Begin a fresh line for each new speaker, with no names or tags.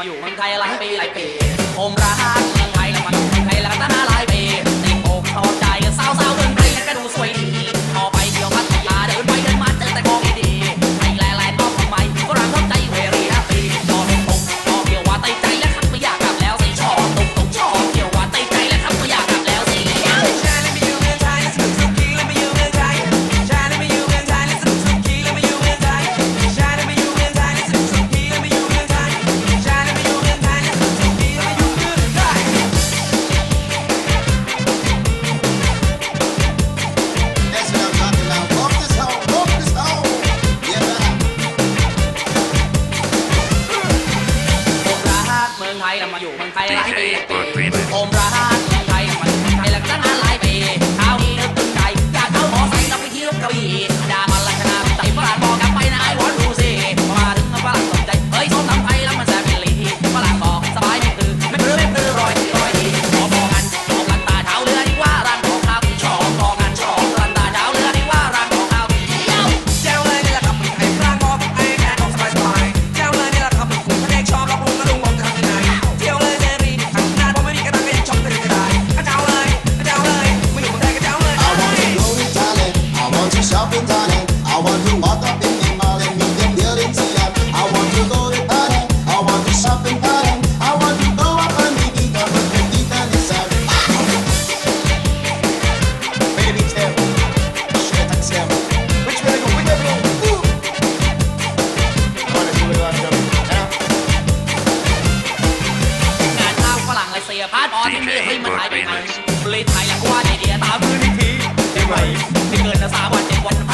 มาอยู่เมืองไทยหลายปีหลายปี มืองไทยเรามาอยู่
เมืองไทยหลายปีผมรัก คาดออนไม่มีให้มันหายไป
ไหนเลยไทยแหละกูว่าไอเดียตามมือทีได้
ไหมไม่เกินนะสาม
วันเจ็ดวัน